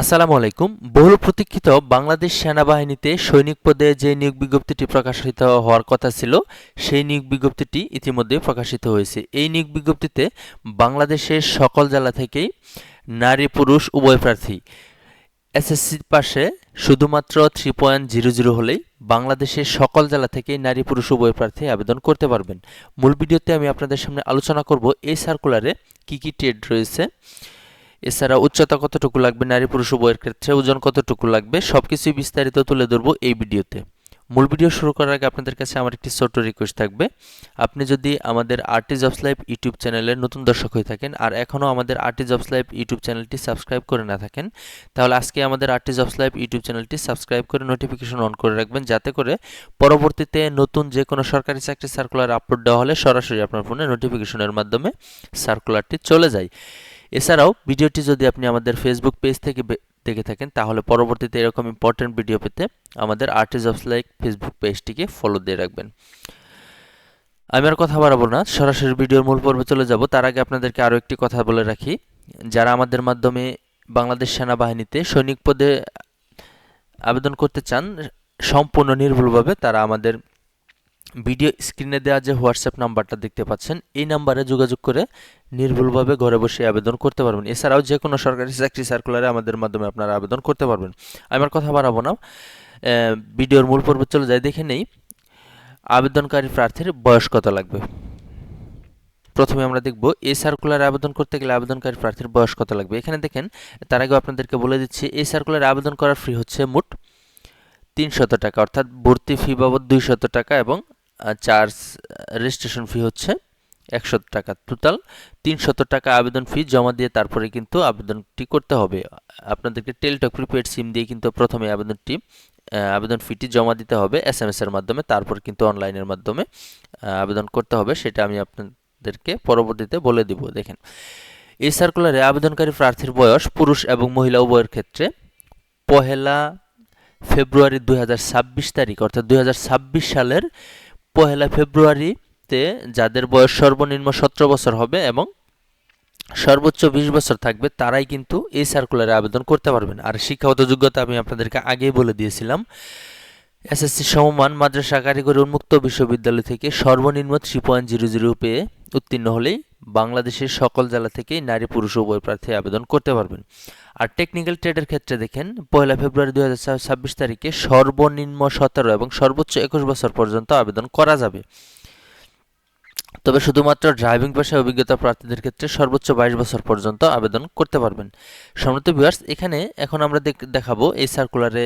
আসসালামু আলাইকুম। বহুল প্রতীক্ষিত বাংলাদেশ সেনাবাহিনীতে সৈনিক পদে যে নিয়োগ বিজ্ঞপ্তিটি প্রকাশিত হওয়ার কথা ছিল, সেই নিয়োগ বিজ্ঞপ্তিটি ইতিমধ্যে প্রকাশিত হয়েছে। এই নিয়োগ বিজ্ঞপ্তিতে বাংলাদেশের সকল জেলা থেকেই নারী, পুরুষ, উভয় প্রার্থী এসএসসি পাশে শুধুমাত্র থ্রি পয়েন্ট জিরো জিরো হলেই বাংলাদেশের সকল জেলা থেকেই নারী, পুরুষ, উভয় প্রার্থী আবেদন করতে পারবেন। মূল ভিডিওতে আমি আপনাদের সামনে আলোচনা করব এই সার্কুলারে কী কী ট্রেড রয়েছে। এছাড়া উচ্চতা কতটুকু লাগবে, নারী পুরুষ উভয়ের ক্ষেত্রে, ওজন কতটুকু লাগবে সব কিছুই বিস্তারিত তুলে ধরবো এই ভিডিওতে। মূল ভিডিও শুরু করার আগে আপনাদের কাছে আমার একটি ছোট্ট রিকোয়েস্ট থাকবে। আপনি যদি আমাদের আর্টি জবস লাইভ ইউটিউব চ্যানেলের নতুন দর্শক হয়ে থাকেন আর এখনও আমাদের আর্টি জবস লাইভ ইউটিউব চ্যানেলটি সাবস্ক্রাইব করে না থাকেন, তাহলে আজকে আমাদের আর্টি জবস লাইভ ইউটিউব চ্যানেলটি সাবস্ক্রাইব করে নোটিফিকেশন অন করে রাখবেন, যাতে করে পরবর্তীতে নতুন যে কোনো সরকারি চাকরি সার্কুলার আপলোড দেওয়া হলে সরাসরি আপনার ফোনে নোটিফিকেশনের মাধ্যমে সার্কুলারটি চলে যায়। এছাড়াও ভিডিওটি যদি আপনি আমাদের ফেসবুক পেজ থেকে দেখে থাকেন, তাহলে পরবর্তীতে এরকম ইম্পর্টেন্ট ভিডিও পেতে আমাদের আর্টিস্ট অফ লাইক ফেসবুক পেজটিকে ফলো দিয়ে রাখবেন। আমি আর কথা বাড়াবো না, সরাসরি ভিডিওর মূল পর্বে চলে যাব। তার আগে আপনাদেরকে আরও একটি কথা বলে রাখি। যারা আমাদের মাধ্যমে বাংলাদেশ সেনাবাহিনীতে সৈনিক পদে আবেদন করতে চান, সম্পূর্ণ নির্ভুলভাবে তারা আমাদের ভিডিও স্ক্রিনে দেওয়া যে হোয়াটসঅ্যাপ নাম্বারটা দেখতে পাচ্ছেন, এই নাম্বারে যোগাযোগ করে নির্ভুলভাবে ঘরে বসে আবেদন করতে পারবেন। এছাড়াও যে কোনো সরকারি চাকরি সার্কুলারে আমাদের মাধ্যমে আপনারা আবেদন করতে পারবেন। আমার কথা বাড়াবো না। ভিডিওর মূল পর্ব চলে যায় দেখে নেই। আবেদনকারী প্রার্থীর বয়স কত লাগবে? প্রথমে আমরা দেখব এই সার্কুলারে আবেদন করতে গেলে আবেদনকারী প্রার্থীর বয়স কত লাগবে? এখানে দেখেন, তার আগে আপনাদেরকে বলে দিচ্ছি এই সার্কুলারে আবেদন করার ফি হচ্ছে মোট তিনশত টাকা, অর্থাৎ ভর্তি ফি বাবদ দুইশত টাকা এবং চার্জ রেজিস্ট্রেশন ফি হচ্ছে একশো টাকা টোটাল তিনশত টাকা আবেদন ফি জমা দিয়ে তারপরে কিন্তু আবেদনটি করতে হবে। আপনাদেরকে টেলটক প্রিপেড সিম দিয়ে কিন্তু প্রথমে আবেদনটি আবেদন ফিটি জমা দিতে হবে। এস এম এর মাধ্যমে, তারপর কিন্তু অনলাইনের মাধ্যমে আবেদন করতে হবে। সেটা আমি আপনাদেরকে পরবর্তীতে বলে দিব, দেখেন। এই সার্কুলারে আবেদনকারী প্রার্থীর বয়স পুরুষ এবং মহিলা উভয়ের ক্ষেত্রে পহেলা ফেব্রুয়ারি দুই হাজার ছাব্বিশ তারিখ, অর্থাৎ দুই হাজার ছাব্বিশ সালের পহেলা ফেব্রুয়ারিতে যাদের বয়স সর্বনিম্ন সতেরো বছর হবে এবং সর্বোচ্চ বিশ বছর থাকবে, তারাই কিন্তু এই সার্কুলারে আবেদন করতে পারবেন। আর শিক্ষাগত যোগ্যতা আমি আপনাদেরকে আগেই বলে দিয়েছিলাম। এসএসসি সমমান মাদ্রাসা কারিগরি উন্মুক্ত বিশ্ববিদ্যালয় থেকে সর্বনিম্ন থ্রি পয়েন্ট জিরো জিরো পেয়ে উত্তীর্ণ হলেই বাংলাদেশের সকল জেলা থেকেই নারী, পুরুষ উভয় প্রার্থী আবেদন করতে পারবেন। আর টেকনিক্যাল ট্রেডের ক্ষেত্রে দেখেন, পয়লা ফেব্রুয়ারি দুই ছাব্বিশ তারিখে সর্বনিম্ন সতেরো এবং সর্বোচ্চ একুশ বছর পর্যন্ত আবেদন করা যাবে। তবে শুধুমাত্র ড্রাইভিং পেশায় অভিজ্ঞতা প্রার্থীদের ক্ষেত্রে সর্বোচ্চ বাইশ বছর পর্যন্ত আবেদন করতে পারবেন। সম্মত ভিউয়ার্স এখানে এখন আমরা দেখাবো এই সার্কুলারে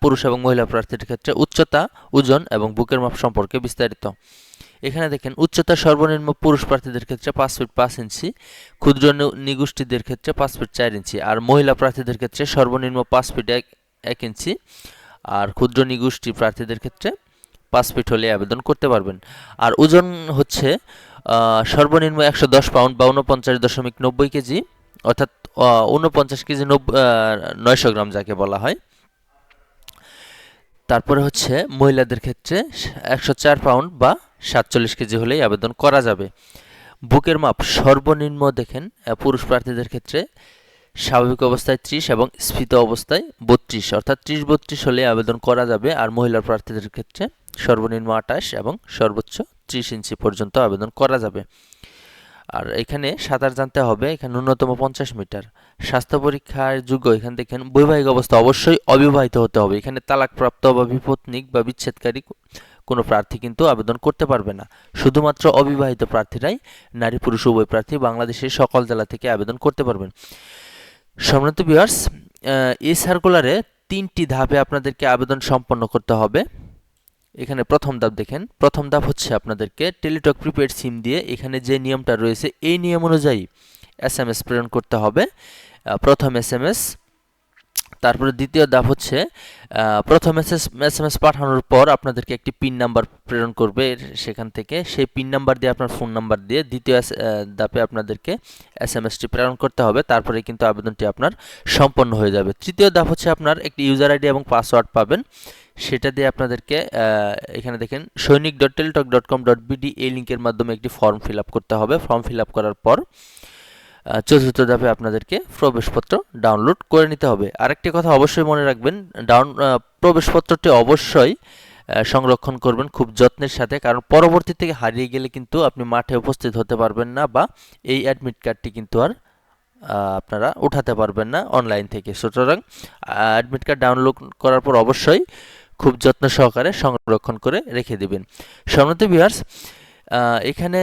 পুরুষ এবং মহিলা প্রার্থীদের ক্ষেত্রে উচ্চতা, ওজন এবং বুকের মাপ সম্পর্কে বিস্তারিত। এখানে দেখেন, উচ্চতা সর্বনিম্ন পুরুষ প্রার্থীদের ক্ষেত্রে পাঁচ ফিট পাঁচ ইঞ্চি, ক্ষুদ্র নিগোষ্ঠীদের ক্ষেত্রে পাঁচ ফিট চার ইঞ্চি, আর মহিলা প্রার্থীদের ক্ষেত্রে সর্বনিম্ন পাঁচ ফিট এক এক ইঞ্চি, আর ক্ষুদ্র নিগোষ্ঠী প্রার্থীদের ক্ষেত্রে পাঁচ ফিট হলে আবেদন করতে পারবেন। আর ওজন হচ্ছে সর্বনিম্ন একশো দশ পাউন্ড বা উনপঞ্চাশ দশমিক নব্বই কেজি, অর্থাৎ উনপঞ্চাশ কেজি নব্বই নয়শো গ্রাম যাকে বলা হয়। তারপরে হচ্ছে মহিলাদের ক্ষেত্রে একশো চার পাউন্ড বা সাতচল্লিশ কেজি হলেই আবেদন করা যাবে। বুকের মাপ সর্বনিম্ন দেখেন পুরুষ প্রার্থীদের ক্ষেত্রে স্বাভাবিক অবস্থায় ত্রিশ এবং স্ফীত অবস্থায় বত্রিশ, অর্থাৎ ত্রিশ বত্রিশ হলে আবেদন করা যাবে, আর মহিলা প্রার্থীদের ক্ষেত্রে সর্বনিম্ন আঠাশ এবং সর্বোচ্চ ত্রিশ ইঞ্চি পর্যন্ত আবেদন করা যাবে। আর এখানে সাঁতার জানতে হবে, এখানে ন্যূনতম পঞ্চাশ মিটার। স্বাস্থ্য পরীক্ষার যোগ্য, এখানে দেখেন, বৈবাহিক অবস্থা অবশ্যই অবিবাহিত হতে হবে। এখানে তালাকপ্রাপ্ত বা বিপত্নিক বা বিচ্ছেদকারী কোনো প্রার্থী কিন্তু আবেদন করতে পারবে না। শুধুমাত্র অবিবাহিত প্রার্থীরাই নারী, পুরুষ, উভয় প্রার্থী বাংলাদেশের সকল জেলা থেকে আবেদন করতে পারবেন। সম্মানিত বিয়ার্স এই সার্কুলারে তিনটি ধাপে আপনাদেরকে আবেদন সম্পন্ন করতে হবে। এখানে প্রথম ধাপ দেখেন। প্রথম ধাপ হচ্ছে আপনাদেরকে টেলিটক প্রিপেড সিম দিয়ে এখানে যে নিয়মটা রয়েছে, এই নিয়ম অনুযায়ী এস এম এস প্রেরণ করতে হবে। প্রথম এস এম এস তারপরে দ্বিতীয় ধাপ হচ্ছে প্রথম এস এস এম এস পাঠানোর পর আপনাদেরকে একটি পিন নাম্বার প্রেরণ করবে সেখান থেকে। সেই পিন নাম্বার দিয়ে আপনার ফোন নাম্বার দিয়ে দ্বিতীয় ধাপে আপনাদেরকে এস এম এসটি প্রেরণ করতে হবে। তারপরে কিন্তু আবেদনটি আপনার সম্পন্ন হয়ে যাবে। তৃতীয় ধাপ হচ্ছে আপনার একটি ইউজার আইডি এবং পাসওয়ার্ড পাবেন। সেটা দিয়ে আপনাদেরকে এখানে দেখেন, সৈনিক dot Teletalk dot com dot BD এই লিঙ্কের মাধ্যমে একটি ফর্ম ফিল আপ করতে হবে। ফর্ম ফিল আপ করার পর চতুর্থ ধাপে আপনাদেরকে প্রবেশপত্র ডাউনলোড করে নিতে হবে। আরেকটি কথা অবশ্যই মনে রাখবেন ডাউন প্রবেশপত্রটি অবশ্যই সংরক্ষণ করবেন খুব যত্নের সাথে, কারণ পরবর্তী থেকে হারিয়ে গেলে কিন্তু আপনি মাঠে উপস্থিত হতে পারবেন না বা এই অ্যাডমিট কার্ডটি কিন্তু আর আপনারা উঠাতে পারবেন না অনলাইন থেকে। সুতরাং অ্যাডমিট কার্ড ডাউনলোড করার পর অবশ্যই খুব যত্ন সহকারে সংরক্ষণ করে রেখে দেবেন। সম্মত ভিউয়ার্স এখানে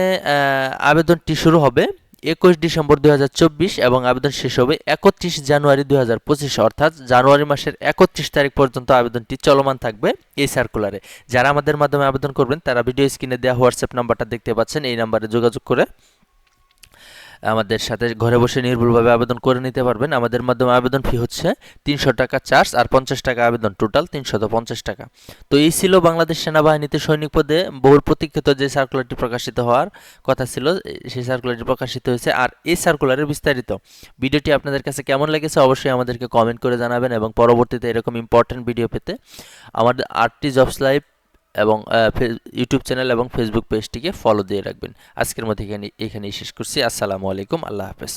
আবেদনটি শুরু হবে। একুশ ডিসেম্বর দুই হাজার চব্বিশ এবং আবেদন শেষ হবে একত্রিশ জানুয়ারি দুই হাজার পঁচিশ, অর্থাৎ জানুয়ারি মাসের একত্রিশ তারিখ পর্যন্ত আবেদনটি চলমান থাকবে এই সার্কুলারে যারা আমাদের মাধ্যমে আবেদন করবেন, তারা ভিডিও স্ক্রিনে দেওয়া হোয়াটসঅ্যাপ নাম্বারটা দেখতে পাচ্ছেন, এই নাম্বারে যোগাযোগ করে আমাদের সাথে ঘরে বসে নির্ভুলভাবে আবেদন করে নিতে পারবেন। আমাদের মাধ্যমে আবেদন ফি হচ্ছে তিনশো টাকা চার্জ আর পঞ্চাশ টাকা আবেদন টোটাল তিনশত পঞ্চাশ টাকা। তো এই ছিল বাংলাদেশ সেনাবাহিনীতে সৈনিক পদে বহুল প্রতীক্ষিত যে সার্কুলারটি প্রকাশিত হওয়ার কথা ছিল, সেই সার্কুলারটি প্রকাশিত হয়েছে। আর এই সার্কুলারের বিস্তারিত ভিডিওটি আপনাদের কাছে কেমন লেগেছে অবশ্যই আমাদেরকে কমেন্ট করে জানাবেন এবং পরবর্তীতে এরকম ইম্পর্টেন্ট ভিডিও পেতে আমাদের আরটি জবস লাইভ এবং ইউটিউব চ্যানেল এবং ফেসবুক পেজটিকে ফলো দিয়ে রাখবেন। আজকের মধ্যে এখানে, এখানেই শেষ করছি। আসসালামু আলাইকুম। আল্লাহ হাফেজ।